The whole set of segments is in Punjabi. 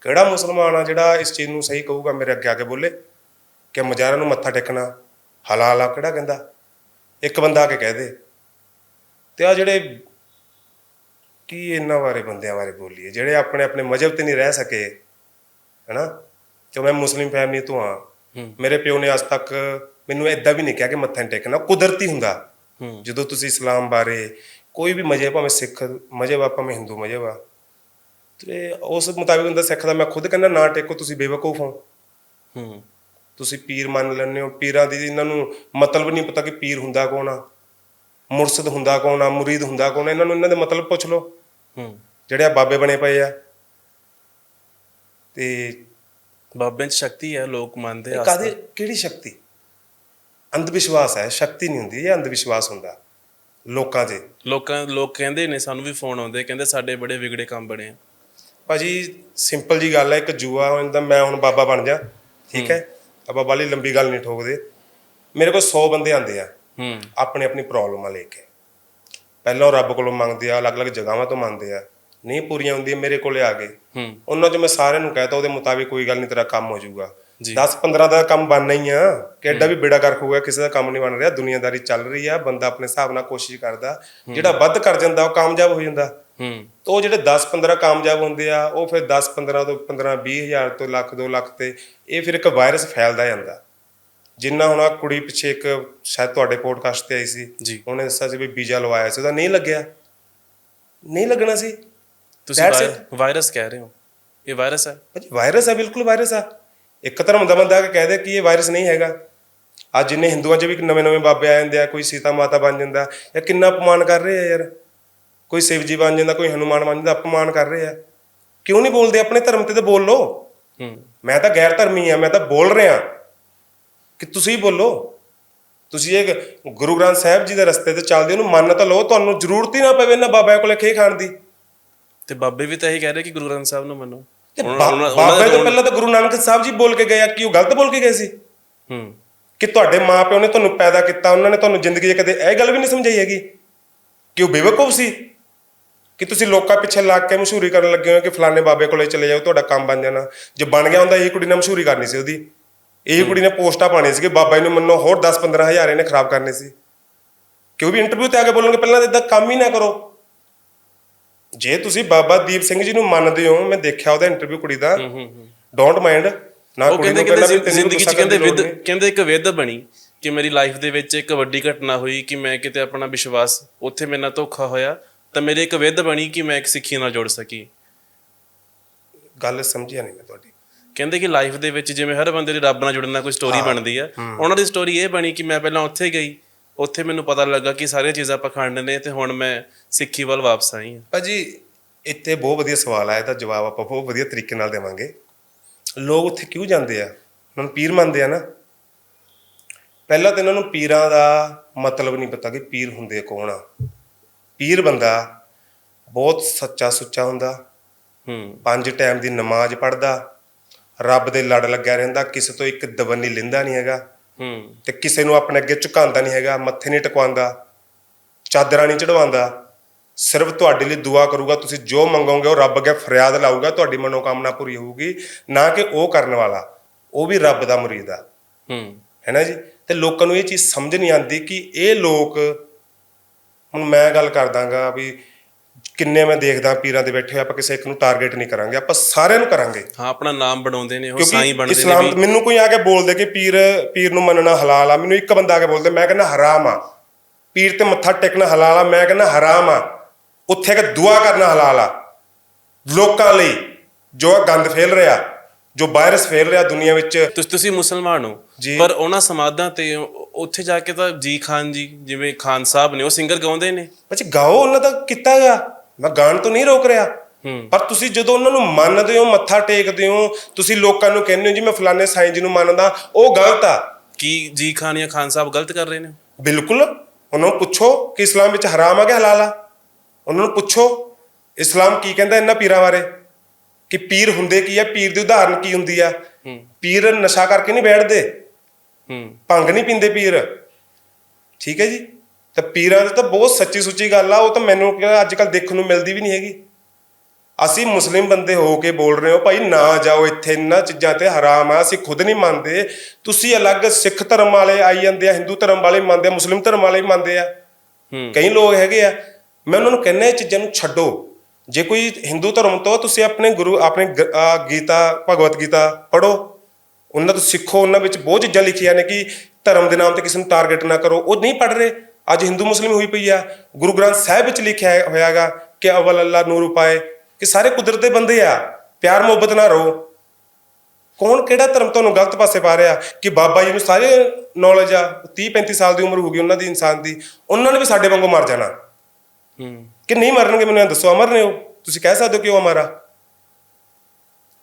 ਕਿਹੜਾ ਮੁਸਲਮਾਨ ਆ ਜਿਹੜਾ ਇਸ ਚੀਜ਼ ਨੂੰ ਸਹੀ ਕਹੂਗਾ ਮੇਰੇ ਅੱਗੇ ਆ ਕੇ ਬੋਲੇ? ਕਿ ਮਜ਼ਾਰਾਂ ਨੂੰ ਮੱਥਾ ਟੇਕਣਾ ਹਲਾਲ ਆ ਕਿਹੜਾ ਕਹਿੰਦਾ? ਇੱਕ ਬੰਦਾ ਆ ਕੇ ਕਹਿ ਦੇ। ਤੇ ਆ ਜਿਹੜੇ ਕੀ ਇਹਨਾਂ ਬਾਰੇ ਬੰਦਿਆਂ ਬਾਰੇ ਬੋਲੀਏ? ਜਿਹੜੇ ਆਪਣੇ ਆਪਣੇ ਮਜਹਬ ਤੇ ਨਹੀਂ ਰਹਿ ਸਕੇ ਹੈਨਾ? ਤੇ ਮੈਂ ਮੁਸਲਿਮ ਫੈਮਿਲੀ ਤੋਂ ਆ। ਮੇਰੇ ਪਿਓ ਨੇ ਅੱਜ ਤੱਕ ਮੈਨੂੰ ਐਦਾਂ ਵੀ ਨਹੀਂ ਕਿਹਾ ਕਿ ਮੱਥਾ ਨਹੀਂ ਟੇਕਣਾ। ਕੁਦਰਤੀ ਹੁੰਦਾ। ਜਦੋਂ ਤੁਸੀਂ ਇਸਲਾਮ ਬਾਰੇ ਕੋਈ ਵੀ ਮਜਹਬ ਭਾਵੇਂ ਸਿੱਖ ਮਜਹਬ ਆ ਭਾਵੇਂ ਹਿੰਦੂ ਮਜਹਬ ਆ ਤੇ ਉਸ ਮੁਤਾਬਿਕ ਹੁੰਦਾ ਸਿੱਖ ਦਾ ਮੈਂ ਖੁਦ ਕਹਿੰਦਾ ਨਾ ਟੇਕੋ ਤੁਸੀਂ ਬੇਵਕੂਫ ਹੋ। ਹੂੰ। ਤੁਸੀਂ ਪੀਰ ਮੰਨ ਲੈਂਦੇ ਹੋ। ਪੀਰਾਂ ਦੀ ਇਹਨਾਂ ਨੂੰ ਮਤਲਬ ਨਹੀਂ ਪਤਾ ਕਿ ਪੀਰ ਹੁੰਦਾ ਕੌਣ ਆ ਮੁਰਸ਼ਿਦ ਹੁੰਦਾ ਕੌਣ ਆ ਮੁਰੀਦ ਹੁੰਦਾ ਕੌਣ ਆ ਇਹਨਾਂ ਨੂੰ ਇਹਨਾਂ ਦੇ ਮਤਲਬ ਪੁੱਛ ਲਓ। ਹੂੰ। ਜਿਹੜੇ ਆ ਬਾਬੇ ਬਣੇ ਪਏ ਆ। ਤੇ ਬਾਬਿਆਂ 'ਚ ਸ਼ਕਤੀ ਹੈ ਲੋਕ ਮੰਨਦੇ ਆ ਕਾਦੇ ਕਿਹੜੀ ਸ਼ਕਤੀ? ਅੰਧ ਵਿਸ਼ਵਾਸ ਹੈ ਸ਼ਕਤੀ ਨਹੀਂ ਹੁੰਦੀ ਇਹ ਅੰਧ ਵਿਸ਼ਵਾਸ ਹੁੰਦਾ ਲੋਕਾਂ 'ਚ ਲੋਕਾਂ ਲੋਕ ਕਹਿੰਦੇ ਨੇ ਸਾਨੂੰ ਵੀ ਫੋਨ ਆਉਂਦੇ ਕਹਿੰਦੇ ਸਾਡੇ ਬੜੇ ਵਿਗੜੇ ਕੰਮ ਬਣੇ ਆ। ਭਾਜੀ ਸਿੰਪਲ ਜੀ ਗੱਲ ਹੈ ਇੱਕ ਜੂਆ ਹੁੰਦਾ ਮੈਂ ਹੁਣ ਬਾਬਾ ਬਣ ਜਾ ਠੀਕ ਹੈ? ਆਪਾਂ ਬਾਲੀ ਲੰਬੀ ਗੱਲ ਨਹੀਂ ਠੋਕਦੇ। ਮੇਰੇ ਕੋਲ 100 ਬੰਦੇ ਆਉਂਦੇ ਆ। ਹੂੰ। ਆਪਣੇ ਆਪਣੀ ਪ੍ਰੋਬਲਮਾਂ ਲੈ ਕੇ। ਪਹਿਲਾਂ ਉਹ ਰੱਬ ਕੋਲੋਂ ਮੰਗਦੇ ਆ ਅਲੱਗ-ਅਲੱਗ ਜਗ੍ਹਾਵਾਂ ਤੋਂ ਮੰਗਦੇ ਆ। ਨਹੀਂ ਪੂਰੀਆਂ ਹੁੰਦੀਆਂ ਮੇਰੇ ਕੋਲੇ ਆ ਗਏ। ਹੂੰ। ਉਹਨਾਂ 'ਚ ਮੈਂ ਸਾਰਿਆਂ ਨੂੰ ਕਹਿਤਾ ਉਹਦੇ ਮੁਤਾਬਿਕ ਕੋਈ ਗੱਲ ਨਹੀਂ ਤੇਰਾ ਕੰਮ ਹੋ ਜਾਊਗਾ। ਜੀ। 10-15 ਦਾ ਕੰਮ ਬਣਨਾ ਹੀ ਆ। ਕਿ ਐਡਾ ਵੀ ਬੇੜਾ ਕਰ ਹੋਊਗਾ ਕਿਸੇ ਦਾ ਕੰਮ ਨਹੀਂ ਬਣ ਰਿਹਾ। ਦੁਨੀਆਦਾਰੀ ਚੱਲ ਰਹੀ ਆ। ਬੰਦਾ ਆਪਣੇ ਹਿਸਾਬ ਨਾਲ ਕੋਸ਼ਿਸ਼ ਕਰਦਾ। ਜਿਹੜਾ ਵੱਧ ਕਰ ਜਾਂਦਾ ਉਹ ਕਾਮਯਾਬ ਹੋ ਜਾਂਦਾ। ਹੂੰ। ਤਾਂ ਉਹ ਜਿਹੜੇ 10-15 ਕਾਮਯਾਬ ਹੁੰਦੇ ਆ ਉਹ ਫਿਰ 10-15 ਤੋਂ 15-20 ਹਜ਼ਾਰ ਤੋਂ ਲੱਖ 2 ਲੱਖ ਤੇ ਇਹ ਫਿਰ ਇੱਕ ਵਾਇਰਸ ਫੈਲਦਾ ਜਾਂਦਾ। ਜਿੰਨਾ ਹੁਣ ਆਹ ਕੁੜੀ ਪਿੱਛੇ ਇੱਕ ਸ਼ਾਇਦ ਤੁਹਾਡੇ ਪੋਡਕਾਸਟ ਤੇ ਆਈ ਸੀ ਉਹਨੇ ਦੱਸਿਆ ਸੀ ਵੀ ਵੀਜ਼ਾ ਲਵਾਇਆ ਸੀ ਉਹਦਾ ਨਹੀਂ ਲੱਗਿਆ। ਨਹੀਂ ਲੱਗਣਾ ਸੀ। ਤੁਸੀਂ ਵਾਇਰਸ ਕਹਿ ਰਹੇ ਹੋ। ਇਹ ਵਾਇਰਸ ਹੈ। ਭਾਜੀ ਵਾਇਰਸ ਹੈ ਬਿਲਕੁਲ ਵਾਇਰਸ ਆ ਇੱਕ ਧਰਮ ਦਾ ਬੰਦਾ ਆ ਕਹਿ ਦੇ ਕਿ ਇਹ ਵਾਇਰਸ ਨਹੀਂ ਹੈਗਾ। ਅੱਜ ਜਿੰਨੇ ਹਿੰਦੂਆਂ 'ਚ ਵੀ ਨਵੇਂ ਨਵੇਂ ਬਾਬੇ ਆ ਜਾਂਦੇ ਆ ਕੋਈ ਸੀਤਾ ਮਾਤਾ ਬਣ ਜਾਂਦਾ ਇਹ ਕਿੰਨਾ ਅਪਮਾਨ ਕਰ ਰਹੇ ਆ ਯਾਰ। ਕੋਈ ਸ਼ਿਵ ਜੀ ਬਣ ਜਾਂਦਾ ਕੋਈ ਹਨੂਮਾਨ ਬਣ ਜਾਂਦਾ ਅਪਮਾਨ ਕਰ ਰਹੇ ਆ। ਕਿਉਂ ਨਹੀਂ ਬੋਲਦੇ? ਆਪਣੇ ਧਰਮ ਤੇ ਤਾਂ ਬੋਲ ਹੂੰ। ਮੈਂ ਤਾਂ ਗੈਰ ਧਰਮੀ ਆ ਮੈਂ ਤਾਂ ਬੋਲ ਰਿਹਾ। ਕਿ ਤੁਸੀਂ ਬੋਲੋ। ਤੁਸੀਂ ਇਹ ਗੁਰੂ ਗ੍ਰੰਥ ਸਾਹਿਬ ਜੀ ਦੇ ਰਸਤੇ ਤੇ ਚੱਲਦੇ ਉਹਨੂੰ ਮੰਨ ਤਾਂ ਲਓ ਤੁਹਾਨੂੰ ਜ਼ਰੂਰਤ ਹੀ ਨਾ ਪਵੇ ਨਾ ਬਾਬਿਆਂ ਕੋਲੇ ਖੇ ਖਾਣ ਦੀ। ਤੇ ਬਾਬੇ ਵੀ ਤਾਂ ਇਹੀ ਕਹਿ ਰਹੇ ਕਿ ਗੁਰੂ ਗ੍ਰੰਥ ਸਾਹਿਬ ਨੂੰ ਮੰਨੋ। ਬਾਬੇ ਤੋਂ ਪਹਿਲਾਂ ਤਾਂ ਗੁਰੂ ਨਾਨਕ ਸਾਹਿਬ ਜੀ ਬੋਲ ਕੇ ਗਏ ਆ ਕਿ ਉਹ ਗਲਤ ਬੋਲ ਕੇ ਗਏ ਸੀ? ਹੂੰ। ਕਿ ਤੁਹਾਡੇ ਮਾਪਿਓ ਨੇ ਤੁਹਾਨੂੰ ਪੈਦਾ ਕੀਤਾ ਉਹਨਾਂ ਨੇ ਤੁਹਾਨੂੰ ਜ਼ਿੰਦਗੀ 'ਚ ਕਦੇ ਇਹ ਗੱਲ ਵੀ ਨਹੀਂ ਸਮਝਾਈ ਹੈਗੀ ਕਿ ਉਹ ਬੇਵਕੂਫ ਸੀ? ਕਿ ਤੁਸੀਂ ਲੋਕਾਂ ਪਿੱਛੇ ਲੱਗ ਕੇ ਮਸ਼ਹੂਰੀ ਕਰਨ ਲੱਗੇ ਹੋ ਕਿ ਫਲਾਣੇ ਬਾਬੇ ਕੋਲੇ ਚਲੇ ਜਾਓ ਤੁਹਾਡਾ ਕੰਮ ਬਣ ਜਾਣਾ। ਜੇ ਬਣ ਗਿਆ ਹੁੰਦਾ ਇਹ ਕੁੜੀ ਨੇ ਮਸ਼ਹੂਰੀ ਕਰਨੀ ਸੀ ਉਹਦੀ। ਇਹ ਕੁੜੀ ਨੇ ਪੋਸਟਾਂ ਪਾਣੀ ਸੀ ਕਿ ਬਾਬਾ ਜੀ ਨੂੰ ਮੰਨੋ ਹੋਰ 10-15 ਹਜ਼ਾਰ ਇਹਨੇ ਖਰਾਬ ਕਰਨੇ ਸੀ। ਕਿ ਉਹ ਵੀ ਇੰਟਰਵਿਊ ਤੇ ਆ ਕੇ ਬੋਲਣਗੇ ਪਹਿਲਾਂ ਤਾਂ ਇਦਾਂ ਕੰਮ ਹੀ ਨਾ ਕਰੋ। ਜੇ ਤੁਸੀਂ ਬਾਬਾ ਦੀਪ ਸਿੰਘ ਜੀ ਨੂੰ ਮੰਨਦੇ ਹੋ ਮੈਂ ਦੇਖਿਆ ਉਹਦਾ ਇੰਟਰਵਿਊ ਕੁੜੀ ਦਾ। ਡੋਂਟ ਮਾਈਂਡ ਨਾ ਕੁੜੀ ਨੂੰ ਕਹਿੰਦਾ ਜ਼ਿੰਦਗੀ 'ਚ ਕਹਿੰਦੇ ਵਿਦ। ਕਹਿੰਦੇ ਇੱਕ ਵਿਦ ਬਣੀ ਕਿ ਮੇਰੀ ਲਾਈਫ ਦੇ ਵਿੱਚ ਇੱਕ ਵੱਡੀ ਘਟਨਾ ਹੋਈ ਕਿ ਮੈਂ ਕਿਤੇ ਆਪਣਾ ਵਿਸ਼ਵਾਸ ਉੱਥੇ ਮੇਰੇ ਨਾਲ ਧੋਖਾ ਹੋਇਆ। ਤਾਂ ਮੇਰੀ ਇੱਕ ਵਿਦ ਬਣੀ ਕਿ ਮੈਂ ਇੱਕ ਸਿੱਖੀ ਨਾਲ ਜੁੜ ਸਕੀ। ਗੱਲ ਸਮਝਿਆ ਨਹੀਂ ਮੈਂ ਤੁਹਾਡੀ। ਕਹਿੰਦੇ ਕਿ ਲਾਈਫ ਦੇ ਵਿੱਚ ਜਿਵੇਂ ਹਰ ਬੰਦੇ ਦੀ ਰੱਬ ਨਾਲ ਜੁੜਨ ਦਾ ਕੋਈ ਸਟੋਰੀ ਬਣਦੀ ਆ। ਉਹਨਾਂ ਦੀ ਸਟੋਰੀ ਇਹ ਬਣੀ ਕਿ ਮੈਂ ਪਹਿਲਾਂ ਉੱਥੇ ਗਈ ਉੱਥੇ ਮੈਨੂੰ ਪਤਾ ਲੱਗਾ ਕਿ ਸਾਰੀਆਂ ਚੀਜ਼ਾਂ ਪਖੰਡ ਨੇ ਤੇ ਹੁਣ ਮੈਂ ਸਿੱਖੀ ਵੱਲ ਵਾਪਸ ਆਈ ਹਾਂ। ਭਾਜੀ ਇੱਥੇ ਬਹੁਤ ਵਧੀਆ ਸਵਾਲ ਆ ਇਹਦਾ ਜਵਾਬ ਆਪਾਂ ਬਹੁਤ ਵਧੀਆ ਤਰੀਕੇ ਨਾਲ ਦੇਵਾਂਗੇ। ਲੋਕ ਉੱਥੇ ਕਿਉਂ ਜਾਂਦੇ ਆ? ਉਹਨਾਂ ਨੂੰ ਪੀਰ ਮੰਨਦੇ ਆ ਨਾ। ਪਹਿਲਾਂ ਤਾਂ ਇਹਨਾਂ ਨੂੰ ਪੀਰਾਂ ਦਾ ਮਤਲਬ ਨਹੀਂ ਪਤਾ ਕਿ ਪੀਰ ਹੁੰਦੇ ਕੌਣ ਆ। ਪੀਰ ਬੰਦਾ ਬਹੁਤ ਸੱਚਾ ਸੁੱਚਾ ਹੁੰਦਾ। ਹੂੰ। ਪੰਜ ਟਾਈਮ ਦੀ ਨਮਾਜ਼ ਪੜ੍ਹਦਾ ਰੱਬ ਦੇ ਲੜ ਲੱਗਿਆ ਰਹਿੰਦਾ ਕਿਸੇ ਤੋਂ ਇੱਕ ਦਵੰਨੀ ਲਿੰਦਾ ਨਹੀਂ ਹੈਗਾ। ਹੂੰ। ਤੇ ਕਿਸੇ ਨੂੰ ਆਪਣੇ ਅੱਗੇ ਝੁਕਾਉਂਦਾ ਨਹੀਂ ਹੈਗਾ ਮੱਥੇ ਨਹੀਂ ਟਿਕਵਾਉਂਦਾ ਚਾਦਰਾਂ ਨਹੀਂ ਚੜਵਾਉਂਦਾ ਸਿਰਫ ਤੁਹਾਡੇ ਲਈ ਦੁਆ ਕਰੂਗਾ ਤੁਸੀਂ ਜੋ ਮੰਗੋਗੇ ਉਹ ਰੱਬ ਅੱਗੇ ਫਰਿਆਦ ਲਾਊਗਾ ਤੁਹਾਡੀ ਮਨੋਕਾਮਨਾ ਪੂਰੀ ਹੋਊਗੀ ਨਾ ਕਿ ਉਹ ਕਰਨ ਵਾਲਾ ਉਹ ਵੀ ਰੱਬ ਦਾ ਮੁਰੀਦ ਆ। ਹੂੰ। ਹੈ ਨਾ ਜੀ? ਤੇ ਲੋਕਾਂ ਨੂੰ ਇਹ ਚੀਜ਼ ਸਮਝ ਨਹੀਂ ਆਉਂਦੀ ਕਿ ਇਹ ਲੋਕ ਹੁਣ ਮੈਂ ਗੱਲ ਕਰਦਾਗਾ ਵੀ ਕਿੰਨੇ ਮੈਂ ਦੇਖਦਾ ਪੀਰਾਂ ਦੇ ਬੈਠੇ ਆਪਾਂ ਕਿਸੇ ਇੱਕ ਨੂੰ ਟਾਰਗੇਟ ਨਹੀਂ ਕਰਾਂਗੇ ਆਪਾਂ ਸਾਰਿਆਂ ਨੂੰ ਕਰਾਂਗੇ। ਹਾਂ ਆਪਣਾ ਨਾਮ ਬਣਾਉਂਦੇ ਨੇ ਉਹ ਸਾਈਂ ਕਿਉਂਕਿ ਬਣਦੇ ਨੇ ਇਸਲਾਮ ਵੀ ਮੈਨੂੰ ਕੋਈ ਆ ਕੇ ਬੋਲਦੇ ਕਿ ਪੀਰ ਪੀਰ ਨੂੰ ਮੰਨਣਾ ਹਲਾਲ ਆ ਮੈਨੂੰ ਇੱਕ ਬੰਦਾ ਆ ਕੇ ਬੋਲਦੇ ਮੈਂ ਕਹਿੰਦਾ ਹਰਾਮ ਆ। ਪੀਰ ਤੇ ਮੱਥਾ ਟੇਕਣਾ ਹਲਾਲ ਆ ਮੈਂ ਕਹਿੰਦਾ ਹਰਾਮ ਆ। ਉੱਥੇ ਕਿ ਦੁਆ ਕਰਨਾ ਹਲਾਲ ਆ। ਲੋਕਾਂ ਲਈ ਜੋ ਇਹ ਗੰਦ ਫੈਲ ਰਿਹਾ ਜੋ ਵਾਇਰਸ ਫੈਲ ਰਿਹਾ ਦੁਨੀਆ ਵਿੱਚ। ਤੁਸੀਂ ਤੁਸੀਂ ਮੁਸਲਮਾਨ ਹੋ। ਜੀ। ਪਰ ਉਹਨਾਂ ਸਮਾਧਾਂ ਤੇ ਉ- ਉੱਥੇ ਜਾ ਕੇ ਤਾਂ ਜੀ ਖਾਨ ਜੀ ਜਿਵੇਂ ਖਾਨ ਸਾਹਿਬ ਨੇ ਉਹ ਸਿੰਗਰ ਗਾਉਂਦੇ ਨੇ। ਬੱਚੇ ਗਾਓ ਉਹਨਾਂ ਦਾ ਕੀਤਾ ਗਾ ਮੈਂ ਗਾਣ ਤੋਂ ਨਹੀਂ ਰੋਕ ਰਿਹਾ। ਹੂੰ। ਪਰ ਤੁਸੀਂ ਜਦੋਂ ਉਹਨਾਂ ਨੂੰ ਮੰਨਦੇ ਹੋ ਮੱਥਾ ਟੇਕਦੇ ਹੋ ਤੁਸੀਂ ਲੋਕਾਂ ਨੂੰ ਕਹਿੰਦੇ ਹੋ ਜੀ ਮੈਂ ਫਲਾਣੇ ਸਾਈਂ ਜੀ ਨੂੰ ਮੰਨਦਾ ਉਹ ਗਲਤ ਆ। ਕੀ ਜੀ ਖਾਨ ਜਾਂ ਖਾਨ ਸਾਹਿਬ ਗਲਤ ਕਰ ਰਹੇ ਨੇ? ਬਿਲਕੁਲ। ਉਹਨਾਂ ਨੂੰ ਪੁੱਛੋ ਕਿ ਇਸਲਾਮ ਵਿੱਚ ਹਰਾਮ ਆ ਕਿ ਹਲਾਲ ਆ। ਉਹਨਾਂ ਨੂੰ ਪੁੱਛੋ ਇਸਲਾਮ ਕੀ ਕਹਿੰਦਾ ਇਹਨਾਂ ਪੀਰਾਂ ਬਾਰੇ। ਕਿ ਪੀਰ ਹੁੰਦੇ ਕੀ ਆ? ਪੀਰ ਦੀ ਉਦਾਹਰਨ ਕੀ ਹੁੰਦੀ ਆ? ਪੀਰ ਨਸ਼ਾ ਕਰਕੇ ਨਹੀਂ ਬੈਠਦੇ। ਹੂੰ। ਭੰਗ ਨਹੀਂ ਪੀਂਦੇ ਪੀਰ। ਠੀਕ ਹੈ ਜੀ? ਤਾਂ ਪੀਰਾਂ ਦੀ ਤਾਂ ਬਹੁਤ ਸੱਚੀ ਸੁੱਚੀ ਗੱਲ ਆ ਉਹ ਤਾਂ ਮੈਨੂੰ ਅੱਜ ਕੱਲ ਦੇਖਣ ਨੂੰ ਮਿਲਦੀ ਵੀ ਨਹੀਂ ਹੈਗੀ। ਅਸੀਂ ਮੁਸਲਿਮ ਬੰਦੇ ਹੋ ਕੇ ਬੋਲ ਰਹੇ ਹੋ ਭਾਈ ਨਾ ਜਾਓ ਇੱਥੇ ਇਹਨਾਂ ਚੀਜ਼ਾਂ ਤੇ ਹਰਾਮ ਆ ਅਸੀਂ ਖੁਦ ਨਹੀਂ ਮੰਨਦੇ। ਤੁਸੀਂ ਅਲੱਗ ਸਿੱਖ ਧਰਮ ਵਾਲੇ ਆਈ ਜਾਂਦੇ ਆ ਹਿੰਦੂ ਧਰਮ ਵਾਲੇ ਮੰਨਦੇ ਆ ਮੁਸਲਿਮ ਧਰਮ ਵਾਲੇ ਮੰਨਦੇ ਆ। ਹੂੰ। ਕਈ ਲੋਕ ਹੈਗੇ ਆ। ਮੈਂ ਉਹਨਾਂ ਨੂੰ ਕਹਿੰਦਾ ਇਹ ਚੀਜ਼ਾਂ ਨੂੰ ਛੱਡੋ। ਜੇ ਕੋਈ ਹਿੰਦੂ ਧਰਮ ਤੋਂ ਤੁਸੀਂ ਆਪਣੇ ਗੁਰੂ, ਆਪਣੇ ਗੀਤਾ, ਭਗਵਤ ਗੀਤਾ ਪੜੋ ਉਹਨਾਂ ਤੋਂ ਸਿੱਖੋ, ਉਹਨਾਂ ਵਿੱਚ ਬਹੁਤ ਚੀਜ਼ਾਂ ਲਿਖੀਆਂ ਨੇ ਕਿ ਧਰਮ ਦੇ ਨਾਮ ਤੇ ਕਿਸੇ ਨੂੰ ਟਾਰਗੇਟ ਨਾ ਕਰੋ। ਉਹ ਨਹੀਂ ਪੜ ਰਹੇ। ਅੱਜ ਹਿੰਦੂ ਮੁਸਲਿਮ ਹੋਈ ਪਈ ਆ। ਗੁਰੂ ਗ੍ਰੰਥ ਸਾਹਿਬ ਵਿੱਚ ਲਿਖਿਆ ਹੈ- ਹੋਇਆਗਾ ਕਿ ਅਵਲ ਅੱਲਾ ਨੂਰ ਉਪਾਏ, ਕਿ ਸਾਰੇ ਕੁਦਰਤ ਦੇ ਬੰਦੇ ਆ, ਪਿਆਰ ਮੁਹੱਬਤ ਨਾਲ ਰਹੋ। ਕੌਣ ਕਿਹੜਾ ਧਰਮ ਤੁਹਾਨੂੰ ਗਲਤ ਪਾਸੇ ਪਾ ਰਿਹਾ? ਕਿ ਬਾਬਾ ਜੀ ਨੂੰ ਸਾਰੇ ਨੌਲੇਜ ਆ 30 35 ਸਾਲ ਦੀ ਉਮਰ ਹੋ ਗਈ ਉਹਨਾਂ ਦੀ ਇਨਸਾਨ ਦੀ, ਉਹਨਾਂ ਨੇ ਵੀ ਸਾਡੇ ਵਾਂਗੂ ਮਰ ਜਾਣਾ। ਹੂੰ। ਕਿ ਨਹੀਂ ਮਰਨਗੇ ਮੈਨੂੰ ਇਹ ਦੱਸੋ ਅਮਰ ਨੇ ਉਹ? ਤੁਸੀਂ ਕਹਿ ਸਕਦੇ ਹੋ ਕਿ ਉਹ ਅਮਰ ਆ?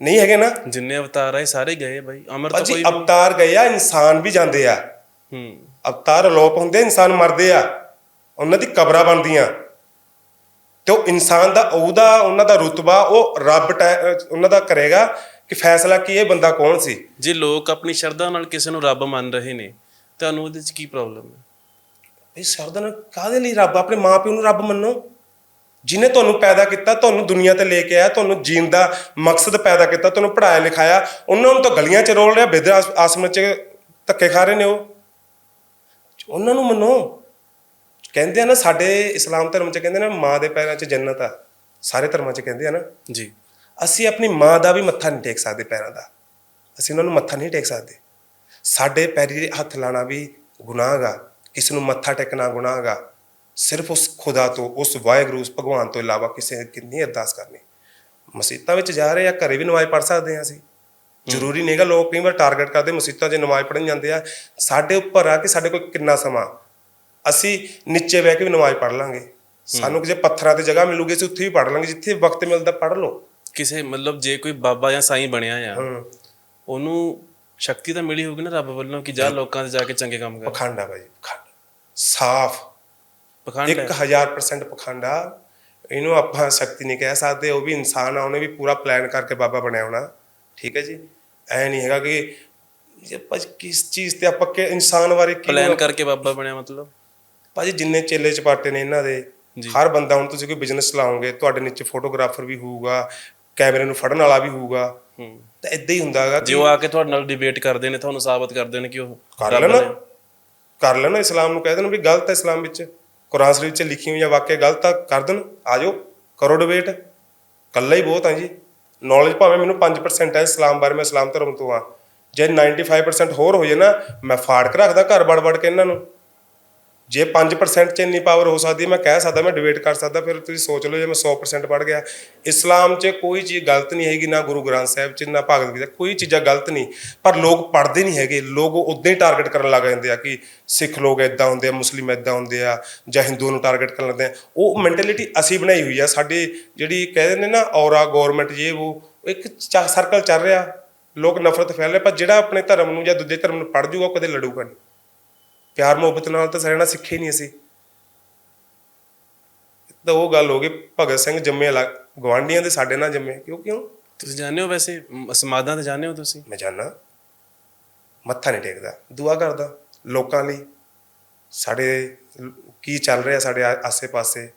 ਨਹੀਂ ਹੈਗੇ ਨਾ? ਜਿੰਨੇ ਅਵਤਾਰ ਆਏ ਸਾਰੇ ਗਏ ਬਾਈ। ਅਮਰ ਤਾਂ ਭਾਜੀ ਕੋਈ ਅਵਤਾਰ ਗਏ ਆ ਇਨਸਾਨ ਵੀ ਜਾਂਦੇ ਆ। ਹੂੰ। ਅਵਤਾਰ ਅਲੋਪ ਹੁੰਦੇ ਇਨਸਾਨ ਮਰਦੇ ਆ। ਉਹਨਾਂ ਦੀ ਕਬਰਾਂ ਬਣਦੀਆਂ। ਤੇ ਉਹ ਇਨਸਾਨ ਦਾ ਉਹਦਾ ਉਹਨਾਂ ਦਾ ਰੁਤਬਾ ਉਹ ਰੱਬ ਟੈ- ਉਹਨਾਂ ਦਾ ਕਰੇਗਾ ਕਿ ਫੈਸਲਾ ਕੀ ਇਹ ਬੰਦਾ ਕੌਣ ਸੀ? ਜੇ ਲੋਕ ਆਪਣੀ ਸ਼ਰਧਾ ਨਾਲ ਕਿਸੇ ਨੂੰ ਰੱਬ ਮੰਨ ਰਹੇ ਨੇ ਤੁਹਾਨੂੰ ਉਹਦੇ 'ਚ ਕੀ ਪ੍ਰੋਬਲਮ ਹੈ? ਇਹ ਸਰਦਨ ਕਾਹਦੇ ਲਈ ਰੱਬ? ਆਪਣੇ ਮਾਪਿਓ ਨੂੰ ਰੱਬ ਮੰਨੋ। ਜਿਨੇ ਤੁਹਾਨੂੰ ਪੈਦਾ ਕੀਤਾ ਤੁਹਾਨੂੰ ਦੁਨੀਆ ਤੇ ਲੈ ਕੇ ਆਇਆ ਤੁਹਾਨੂੰ ਜੀਣ ਦਾ ਮਕਸਦ ਪੈਦਾ ਕੀਤਾ ਤੁਹਾਨੂੰ ਪੜਾਇਆ ਲਿਖਾਇਆ ਉਹਨਾਂ ਨੂੰ ਤਾਂ ਗਲੀਆਂ 'ਚ ਰੋਲ ਰਿਹਾ ਬਿਦਰ ਆਸਮ 'ਚ ਧੱਕੇ ਖਾ ਰਹੇ ਨੇ ਉਹ। ਉਹਨਾਂ ਨੂੰ ਮੰਨੋ। ਕਹਿੰਦੇ ਆ ਨਾ ਸਾਡੇ ਇਸਲਾਮ ਧਰਮ 'ਚ ਕਹਿੰਦੇ ਨਾ ਮਾਂ ਦੇ ਪੈਰਾਂ 'ਚ ਜੰਨਤ ਆ। ਸਾਰੇ ਧਰਮਾਂ 'ਚ ਕਹਿੰਦੇ ਆ ਨਾ। ਜੀ। ਅਸੀਂ ਆਪਣੀ ਮਾਂ ਦਾ ਵੀ ਮੱਥਾ ਨਹੀਂ ਟੇਕ ਸਕਦੇ ਪੈਰਾਂ ਦਾ। ਅਸੀਂ ਉਹਨਾਂ ਨੂੰ ਮੱਥਾ ਨਹੀਂ ਟੇਕ ਸਕਦੇ। ਸਾਡੇ ਪੈਰੀ ਹੱਥ ਲਾਣਾ ਵੀ ਗੁਨਾਹ ਗਾ। ਕਿਸੇ ਨੂੰ ਮੱਥਾ ਟੇਕਣਾ ਗੁਨਾਹ ਗਾ। ਸਿਰਫ ਉਸ ਖੁਦਾ ਤੋਂ ਉਸ ਵਾਹਿਗੁਰੂ ਉਸ ਭਗਵਾਨ ਤੋਂ ਇਲਾਵਾ ਕਿਸੇ ਕਿੰਨੀ ਅਰਦਾਸ ਕਰਨੀ? ਮਸੀਤਾਂ ਵਿੱਚ ਜਾ ਰਹੇ ਆ ਘਰੇ ਵੀ ਨਮਾਜ਼ ਪੜ੍ਹ ਸਕਦੇ ਆ ਅਸੀਂ। ਜ਼ਰੂਰੀ ਨਹੀਂਗਾ ਲੋਕ ਕਈ ਵਾਰ ਟਾਰਗੇਟ ਕਰਦੇ ਮਸੀਤਾਂ 'ਚ ਨਮਾਜ਼ ਪੜ੍ਹਨ ਜਾਂਦੇ ਆ ਸਾਡੇ ਉੱਪਰ ਆ ਕਿ ਸਾਡੇ ਕੋਲ ਕਿੰਨਾ ਸਮਾਂ? ਅਸੀਂ ਨੀਚੇ ਬਹਿ ਕੇ ਵੀ ਨਮਾਜ਼ ਪੜ੍ਹ ਲਾਂਗੇ। ਸਾਨੂੰ ਕਿਸੇ ਪੱਥਰਾਂ ਤੇ ਜਗ੍ਹਾ ਮਿਲੂਗੀ ਅਸੀਂ ਉੱਥੇ ਵੀ ਪੜ੍ਹ ਲਾਂਗੇ ਜਿੱਥੇ ਵਕਤ ਮਿਲਦਾ ਪੜ੍ਹ ਲਓ। ਕਿਸੇ ਮਤਲਬ ਜੇ ਕੋਈ ਬਾਬਾ ਜਾਂ ਸਾਈਂ ਬਣਿਆ ਆ ਉਹਨੂੰ ਸ਼ਕਤੀ ਤਾਂ ਮਿਲੀ ਹੋਊਗੀ ਨਾ ਰੱਬ ਵੱਲੋਂ ਕਿ ਜਾ ਲੋਕਾਂ ਦੇ ਜਾ ਕੇ ਚੰਗੇ ਕੰਮ ਕਰ। ਪਖੰਡ ਆ ਭਾਈ ਪਖੰਡ। ਸਾਫ਼ ਪਖੰਡ ਹੈ। 1000% ਪਖੰਡ ਆ। ਇਹਨੂੰ ਆਪਾਂ ਸ਼ਕਤੀ ਨਹੀਂ ਕਹਿ ਸਕਦੇ ਉਹ ਵੀ ਇਨਸਾਨ ਆ ਉਹਨੇ ਵੀ ਪੂਰਾ ਪਲਾਨ ਕਰਕੇ ਬਾਬਾ ਬਣਿਆ ਹੋਣਾ। ਠੀਕ ਹੈ ਜੀ? ਐ ਨਹੀਂ ਹੈਗਾ ਕਿ ਜੇ ਭਾਜੀ ਕਿਸ ਚੀਜ਼ ਤੇ ਆਪਾਂ ਕਿ ਇਨਸਾਨ ਬਾਰੇ ਕੀ ਪਲਾਨ ਕਰਕੇ ਬਾਬਾ ਬਣਿਆ ਮਤਲਬ? ਭਾਜੀ ਜਿੰਨੇ ਚੇਲੇ ਚਪਾਟੇ ਨੇ ਇਹਨਾਂ ਦੇ। ਹਰ ਬੰਦਾ ਹੁਣ ਤੁਸੀਂ ਕੋਈ ਬਿਜ਼ਨਸ ਚਲਾਓਗੇ ਤੁਹਾਡੇ ਨੀਚੇ ਫੋਟੋਗ੍ਰਾਫਰ ਵੀ ਹੋਊਗਾ ਕੈਮਰੇ ਨੂੰ ਫੜਨ ਵਾਲਾ ਵੀ ਹੋਊਗਾ ਤਾਂ ਇਦਾਂ ਹੀ ਹੁੰਦਾ ਹੈਗਾ ਜੇ ਆ ਕੇ ਤੁਹਾਡੇ ਨਾਲ ਡਿਬੇਟ ਕਰਦੇ ਨੇ ਤੁਹਾਨੂੰ ਸਾਬਤ ਕਰਦੇ ਨੇ ਕਿ ਉਹ ਕਰ ਲੈਣਾ। ਕਰ ਲੈਣਾ ਇਸਲਾਮ ਨੂੰ ਕਹਿ ਦੇਣ ਵੀ ਗਲਤ ਹੈ ਇਸਲਾਮ ਵਿੱਚ। ਕੁਰਾਨ ਸ਼ਰੀਫ 'ਚ ਲਿਖੀ ਹੋਈਆਂ ਵਾਕਿਆ ਗਲਤ ਆ, ਕਰ ਦੇਣ, ਆ ਜਾਓ, ਕਰੋ ਡਿਬੇਟ ਕੱਲਾ ਹੀ ਬਹੁਤ ਆ ਜੀ। ਨੌਲੇਜ ਭਾਵੇਂ ਮੈਨੂੰ 5% ਹੈ ਇਸਲਾਮ ਬਾਰੇ ਮੈਂ ਇਸਲਾਮ ਧਰਮ ਤੋਂ ਆ। ਜੇ 95% ਹੋਰ ਹੋ ਜੇ ਨਾ, ਮੈਂ ਫਾੜ ਕੇ ਰੱਖਦਾ ਘਰ ਵੜ ਵੜ ਕੇ ਇਹਨਾਂ ਨੂੰ। ਜੇ 5% ਚ ਇੰਨੀ ਪਾਵਰ ਹੋ ਸਕਦੀ ਹੈ, ਮੈਂ ਕਹਿ ਸਕਦਾ ਮੈਂ ਡਿਬੇਟ ਕਰ ਸਕਦਾ ਫਿਰ ਤੁਸੀਂ ਸੋਚ ਲਓ ਜੇ ਮੈਂ 100% ਪੜ ਗਿਆ। ਇਸਲਾਮ 'ਚ ਕੋਈ ਚੀਜ਼ ਗਲਤ ਨਹੀਂ ਹੈਗੀ ਨਾ ਗੁਰੂ ਗ੍ਰੰਥ ਸਾਹਿਬ 'ਚ ਨਾ ਭਗਵਦ ਗੀਤਾ ਕੋਈ ਚੀਜ਼ਾਂ ਗਲਤ ਨਹੀਂ। ਪਰ ਲੋਕ ਪੜ੍ਹਦੇ ਨਹੀਂ ਹੈਗੇ ਲੋਕ ਉਦਾਂ ਹੀ ਟਾਰਗੇਟ ਕਰਨ ਲੱਗ ਜਾਂਦੇ ਆ ਕਿ ਸਿੱਖ ਲੋਕ ਇਦਾਂ ਹੁੰਦੇ ਆ ਮੁਸਲਿਮ ਇਦਾਂ ਹੁੰਦੇ ਆ ਜਾਂ ਹਿੰਦੂ ਨੂੰ ਟਾਰਗੇਟ ਕਰਨ ਲੱਗਦੇ ਆ। ਉਹ ਮੈਂਟੈਲਿਟੀ ਅਸੀਂ ਬਣਾਈ ਹੋਈ ਆ ਸਾਡੀ ਜਿਹੜੀ ਕਹਿ ਦਿੰਦੇ ਨਾ ਔਰਾ ਗਵਰਨਮੈਂਟ ਜੇ ਉਹ ਇੱਕ ਸਰਕਲ ਚੱਲ ਰਿਹਾ। ਲੋਕ ਨਫ਼ਰਤ ਫੈਲ ਰਹੇ ਪਰ ਜਿਹੜਾ ਆਪਣੇ ਧਰਮ ਨੂੰ ਜਾਂ ਦੂਜੇ ਧਰਮ ਨੂੰ ਪੜ ਜੂਗਾ ਉਹ ਕਦੇ ਲੜੂਗਾ ਨਹੀਂ। ਪਿਆਰ ਮੁਹੱਬਤ ਨਾਲ ਤਾਂ ਰਹਿਣਾ ਸਿੱਖੇ ਹੀ ਨਹੀਂ ਅਸੀਂ। ਤਾਂ ਉਹ ਗੱਲ ਹੋ ਗਈ ਭਗਤ ਸਿੰਘ ਜੰਮੇ ਅਲੱਗ ਗਵਾਂਡੀਆਂ ਦੇ ਸਾਡੇ ਨਾਲ ਜੰਮੇ। ਕਿਉਂ ਕਿਉਂ? ਤੁਸੀਂ ਜਾਣਦੇ ਹੋ ਵੈਸੇ ਸਮਾਧਾਂ ਤੇ ਜਾਣਦੇ ਹੋ ਤੁਸੀਂ? ਮੈਂ ਜਾਣਾ ਮੱਥਾ ਨਹੀਂ ਟੇਕਦਾ ਦੁਆ ਕਰਦਾ। ਲੋਕਾਂ ਲਈ ਸਾਡੇ ਕੀ ਚੱਲ ਰਿਹਾ ਸਾਡੇ ਆਸੇ-ਪਾਸੇ?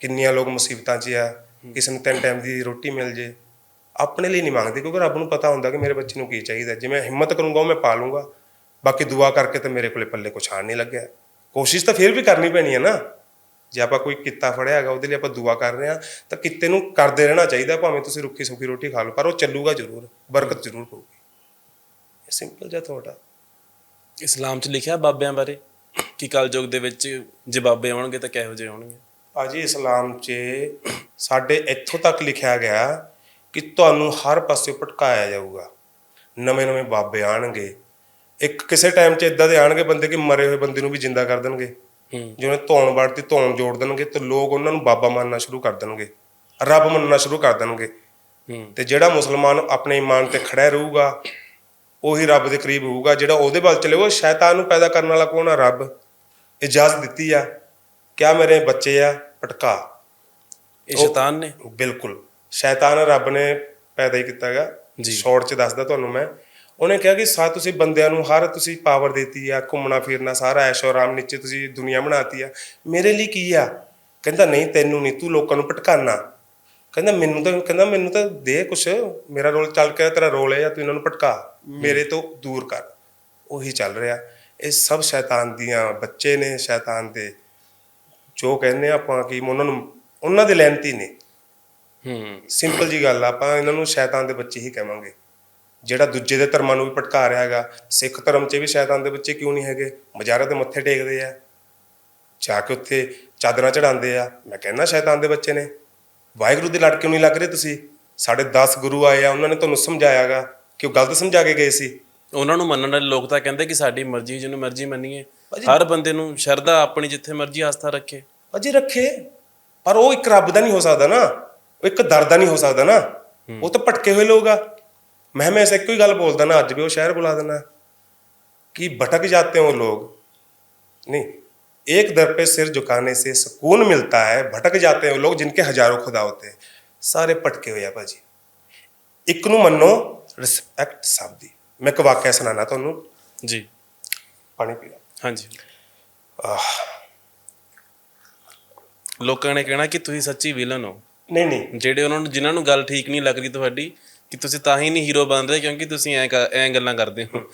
ਕਿੰਨੀਆਂ ਲੋਕ ਮੁਸੀਬਤਾਂ 'ਚ ਆ ਕਿਸੇ ਨੂੰ ਤਿੰਨ ਟਾਈਮ ਦੀ ਰੋਟੀ ਮਿਲ ਜੇ। ਆਪਣੇ ਲਈ ਨਹੀਂ ਮੰਗਦੇ ਕਿਉਂਕਿ ਰੱਬ ਨੂੰ ਪਤਾ ਹੁੰਦਾ ਕਿ ਮੇਰੇ ਬੱਚੇ ਨੂੰ ਕੀ ਚਾਹੀਦਾ। ਜੇ ਮੈਂ ਹਿੰਮਤ ਕਰੂੰਗਾ ਉਹ ਮੈਂ ਪਾ ਲੂੰਗਾ। ਬਾਕੀ ਦੁਆ ਕਰਕੇ ਤਾਂ ਮੇਰੇ ਕੋਲੇ ਪੱਲੇ ਕੁਛ ਆਣ ਨਹੀਂ ਲੱਗਿਆ। ਕੋਸ਼ਿਸ਼ ਤਾਂ ਫਿਰ ਵੀ ਕਰਨੀ ਪੈਣੀ ਹੈ ਨਾ। ਜੇ ਆਪਾਂ ਕੋਈ ਕਿੱਤਾ ਫੜਿਆ ਹੈਗਾ ਉਹਦੇ ਲਈ ਆਪਾਂ ਦੁਆ ਕਰ ਰਹੇ ਹਾਂ ਤਾਂ ਕਿੱਤੇ ਨੂੰ ਕਰਦੇ ਰਹਿਣਾ ਚਾਹੀਦਾ ਭਾਵੇਂ ਤੁਸੀਂ ਰੁੱਖੀ ਸੁੱਕੀ ਰੋਟੀ ਖਾ ਲਓ ਪਰ ਉਹ ਚੱਲੂਗਾ ਜ਼ਰੂਰ ਬਰਕਤ ਜ਼ਰੂਰ ਪਊਗੀ। ਇਹ ਸਿੰਪਲ ਜਿਹਾ ਥੋੜਾ ਇਸਲਾਮ 'ਚ ਲਿਖਿਆ ਬਾਬਿਆਂ ਬਾਰੇ ਕਿ ਕਲਯੁਗ ਦੇ ਵਿੱਚ ਜੇ ਬਾਬੇ ਆਉਣਗੇ ਤਾਂ ਕਿਹੋ ਜਿਹੇ ਆਉਣਗੇ? ਭਾਜੀ ਇਸਲਾਮ 'ਚ ਸਾਡੇ ਇੱਥੋਂ ਤੱਕ ਲਿਖਿਆ ਗਿਆ ਕਿ ਤੁਹਾਨੂੰ ਹਰ ਪਾਸੇ ਭਟਕਾਇਆ ਜਾਊਗਾ। ਨਵੇਂ-ਨਵੇਂ ਬਾਬੇ ਆਣਗੇ ਇੱਕ ਕਿਸੇ ਟਾਈਮ 'ਚ ਇਦਾਂ ਦੇ ਆਣਗੇ ਬੰਦੇ ਕਿ ਮਰੇ ਹੋਏ ਬੰਦੇ ਨੂੰ ਵੀ ਜਿੰਦਾ ਕਰ ਦੇਣਗੇ। ਜਿਵੇਂ ਧੌਣ ਵੜਤੀ ਧੌਣ ਜੋੜ ਦੇਣਗੇ ਤੇ ਲੋਕ ਉਹਨਾਂ ਨੂੰ ਬਾਬਾ ਮੰਨਣਾ ਸ਼ੁਰੂ ਕਰ ਦੇਣਗੇ ਰੱਬ ਮੰਨਣਾ ਸ਼ੁਰੂ ਕਰ ਦੇਣਗੇ। ਤੇ ਜਿਹੜਾ ਮੁਸਲਮਾਨ ਆਪਣੇ ਈਮਾਨ ਤੇ ਖੜਾ ਰਹੂਗਾ ਉਹੀ ਰੱਬ ਦੇ ਕਰੀਬ ਹੋਊਗਾ ਜਿਹੜਾ ਉਹਦੇ ਵੱਲ ਚਲੇ ਉਹ ਸ਼ੈਤਾਨ ਨੂੰ ਪੈਦਾ ਕਰਨ ਵਾਲਾ ਕੌਣ ਆ? ਰੱਬ। ਇਜਾਜ਼ਤ ਦਿੱਤੀ ਆ। ਕਿਆ ਮੇਰੇ ਬੱਚੇ ਆ? ਭਟਕਾ ਇਹ ਸ਼ੈਤਾਨ ਨੇ? ਬਿਲਕੁਲ। ਸ਼ੈਤਾਨ ਰੱਬ ਨੇ ਪੈਦਾ ਹੀ ਕੀਤਾ ਹੈਗਾ। ਸ਼ਾਰਟ ਚ ਦੱਸਦਾ ਤੁਹਾਨੂੰ ਮੈਂ। ਉਹਨੇ ਕਿਹਾ ਕਿ ਸਾ ਤੁਸੀਂ ਬੰਦਿਆਂ ਨੂੰ ਹਰ ਤੁਸੀਂ ਪਾਵਰ ਦਿੱਤੀ ਆ ਘੁੰਮਣਾ ਫਿਰਨਾ ਸਾਰਾ ਐਸ਼ੋ ਆਰਾਮ ਨੀਚੇ ਤੁਸੀਂ ਦੁਨੀਆ ਬਣਾਤੀ ਆ। ਮੇਰੇ ਲਈ ਕੀ ਆ? ਕਹਿੰਦਾ ਨਹੀਂ ਤੈਨੂੰ ਨਹੀਂ ਤੂੰ ਲੋਕਾਂ ਨੂੰ ਭਟਕਾਨਾ। ਕਹਿੰਦਾ ਮੈਨੂੰ ਤਾਂ ਕਹਿੰਦਾ ਮੈਨੂੰ ਤਾਂ ਦੇ ਕੁਛ। ਮੇਰਾ ਰੋਲ ਚੱਲ ਕੇ ਤੇਰਾ ਰੋਲ ਹੈ ਜਾਂ ਤੂੰ ਇਹਨਾਂ ਨੂੰ ਭਟਕਾ। ਮੇਰੇ ਤੋਂ ਦੂਰ ਕਰ। ਉਹੀ ਚੱਲ ਰਿਹਾ। ਇਹ ਸਭ ਸ਼ੈਤਾਨ ਦੀਆਂ ਬੱਚੇ ਨੇ ਸ਼ੈਤਾਨ ਦੇ। ਜੋ ਕਹਿੰਦੇ ਆਪਾਂ ਕਿ ਉਹਨਾਂ ਨੂੰ ਉਹਨਾਂ ਦੇ ਲੈਂਤੀ ਨੇ। ਹੂੰ। ਸਿੰਪਲ ਜੀ ਗੱਲ ਆ ਆਪਾਂ ਇਹਨਾਂ ਨੂੰ ਸ਼ੈਤਾਨ ਦੇ ਬੱਚੇ ਹੀ ਕਹਾਂਗੇ। ਜਿਹੜਾ ਦੂਜੇ ਦੇ ਧਰਮਾਂ ਨੂੰ ਵੀ ਭਟਕਾ ਰਿਹਾ ਹੈਗਾ ਸਿੱਖ ਧਰਮ 'ਚ ਵੀ ਸ਼ੈਤਾਨ ਦੇ ਬੱਚੇ ਕਿਉਂ ਨਹੀਂ ਹੈਗੇ? ਮਜ਼ਾਰਾਂ ਦੇ ਮੱਥੇ ਟੇਕਦੇ ਆ। ਜਾ ਕੇ ਉੱਥੇ ਚਾਦਰਾਂ ਚੜਾਉਂਦੇ ਆ। ਮੈਂ ਕਹਿੰਦਾ ਸ਼ੈਤਾਨ ਦੇ ਬੱਚੇ ਨੇ ਵਾਹਿਗੁਰੂ ਦੇ ਲੜ ਕਿਉਂ ਨਹੀਂ ਲੱਗ ਰਹੇ ਤੁਸੀਂ? ਸਾਡੇ 10 ਗੁਰੂ ਆਏ ਆ ਉਹਨਾਂ ਨੇ ਤੁਹਾਨੂੰ ਸਮਝਾਇਆਗਾ ਕਿ ਉਹ ਗਲਤ ਸਮਝਾ ਕੇ ਗਏ ਸੀ? ਉਹਨਾਂ ਨੂੰ ਮੰਨਣ ਵਾਲੇ ਲੋਕ ਤਾਂ ਕਹਿੰਦੇ ਕਿ ਸਾਡੀ ਮਰਜ਼ੀ ਜਿਹਨੂੰ ਮਰਜ਼ੀ ਮੰਨੀਏ। ਹਰ ਬੰਦੇ ਨੂੰ ਸ਼ਰਧਾ ਆਪਣੀ ਜਿੱਥੇ ਮਰਜ਼ੀ ਆਸਥਾ ਰੱਖੇ। ਅਜੇ ਰੱਖੇ। ਪਰ ਉਹ ਇੱਕ ਰੱਬ ਦਾ ਨਹੀਂ ਹੋ ਸਕਦਾ ਨਾ। ਉਹ ਇੱਕ ਦਰ ਦਾ ਨਹੀਂ ਹੋ ਸਕਦਾ ਨਾ। ਉਹ ਤਾਂ ਭਟਕੇ ਹੋਏ ਲੋਕ ਆ। ਮੈਂ ਹਮੇਸ਼ਾ ਇੱਕੋ ਹੀ ਗੱਲ ਬੋਲਦਾ ਨਾ ਅੱਜ ਵੀ ਉਹ ਸ਼ਹਿਰ ਬੁਲਾ ਦੇਣਾ कि भटक जाते हैं वो लोग नहीं एक दर पे सिर झुकाने से सुकून मिलता है भटक जाते हैं वो लोग जिनके हजारों खुदा होते हैं ਸਾਰੇ ਭਟਕੇ ਹੋਏ ਆ ਭਾਜੀ ਇੱਕ ਨੂੰ ਮੰਨੋ ਰਿਸਪੈਕਟ ਸਭ ਦੀ ਮੈਂ ਇੱਕ ਵਾਕਿਆ ਸੁਣਾਣਾ ਤੁਹਾਨੂੰ ਜੀ ਪਾਣੀ ਪੀ ਲਓ ਹਾਂਜੀ ਆਹ, ਲੋਕਾਂ ਨੇ ਕਹਿਣਾ ਕਿ ਤੁਸੀਂ ਸੱਚੀ ਵਿਲਨ ਹੋ ਨਹੀਂ ਨਹੀਂ ਜਿਹੜੇ ਉਹਨਾਂ ਨੂੰ ਜਿਨ੍ਹਾਂ ਨੂੰ ਗੱਲ ਠੀਕ ਨਹੀਂ ਲੱਗ ਰਹੀ ਤੁਹਾਡੀ ਕਿ ਤੁਸੀਂ ਤਾਂ ਹੀ ਨਹੀਂ ਹੀਰੋ ਬਣ ਰਹੇ ਕਿਉਂਕਿ ਤੁਸੀਂ ਐ ਐ ਗੱਲਾਂ ਕਰਦੇ ਹੋ।